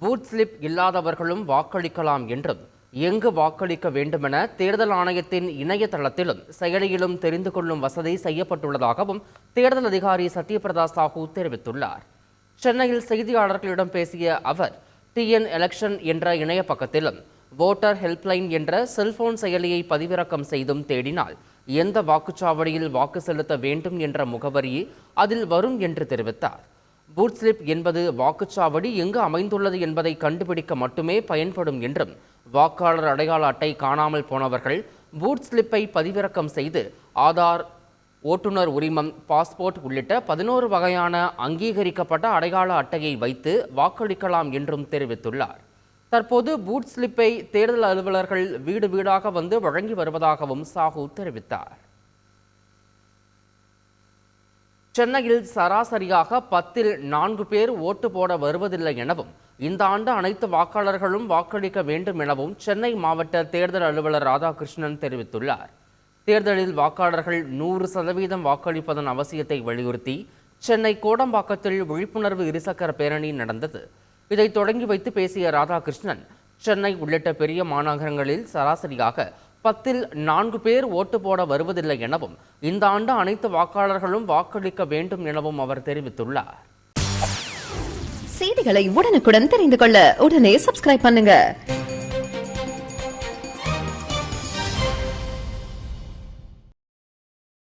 Booth slip இல்லாதவர்களும் வாக்களிக்கலாம் என்றும் எங்கு வாக்களிக்க வேண்டுமென தேர்தல் ஆணையத்தின் இணையதளத்திலும் செயலியிலும் தெரிந்து கொள்ளும் வசதி செய்யப்பட்டுள்ளதாகவும் தேர்தல் அதிகாரி சத்யபிரதா சாஹூ தெரிவித்துள்ளார். சென்னையில் செய்தியாளர்களிடம் பேசிய அவர் டிஎன் எலெக்ஷன் என்ற இணைய பக்கத்திலும் வோட்டர் ஹெல்ப்லைன் என்ற செல்போன் செயலியை பதிவிறக்கம் செய்தும் தேடினால் எந்த வாக்குச்சாவடியில் வாக்கு செலுத்த வேண்டும் என்ற முகவரி அதில் வரும் என்று தெரிவித்தார். பூத் ஸ்லிப் என்பது வாக்குச்சாவடி எங்கு அமைந்துள்ளது என்பதை கண்டுபிடிக்க மட்டுமே பயன்படும் என்றும் வாக்காளர் அடையாள அட்டை காணாமல் போனவர்கள் பூத் ஸ்லிப்பை பதிவிறக்கம் செய்து ஆதார் ஓட்டுநர் உரிமம் பாஸ்போர்ட் உள்ளிட்ட பதினோரு வகையான அங்கீகரிக்கப்பட்ட அடையாள அட்டையை வைத்து வாக்களிக்கலாம் என்றும் தெரிவித்துள்ளார். தற்போது பூத் ஸ்லிப்பை தேர்தல் அலுவலர்கள் வீடு வீடாக வந்து வழங்கி வருவதாகவும் சாஹூ தெரிவித்தார். சென்னையில் சராசரியாக பத்தில் நான்கு பேர் ஓட்டு போட வருவதில்லை எனவும் இந்த ஆண்டு அனைத்து வாக்காளர்களும் வாக்களிக்க வேண்டும் எனவும் சென்னை மாவட்ட தேர்தல் அலுவலர் ராதாகிருஷ்ணன் தெரிவித்துள்ளார். தேர்தலில் வாக்காளர்கள் நூறு சதவீதம் வாக்களிப்பதன் அவசியத்தை வலியுறுத்தி சென்னை கோடம்பாக்கத்தில் விழிப்புணர்வு இருசக்கர பேரணி நடந்தது. இதை தொடங்கி வைத்து பேசிய ராதாகிருஷ்ணன் சென்னை உள்ளிட்ட பெரிய மாநகரங்களில் சராசரியாக பத்தில் நான்கு பேர் ஓட்டு போட வருவதில்லை எனவும் இந்த ஆண்டு அனைத்து வாக்காளர்களும் வாக்களிக்க வேண்டும் எனவும் அவர் தெரிவித்துள்ளார். செய்திகளை உடனுக்குடன் தெரிந்து கொள்ள உடனே சப்ஸ்கிரைப் பண்ணுங்க.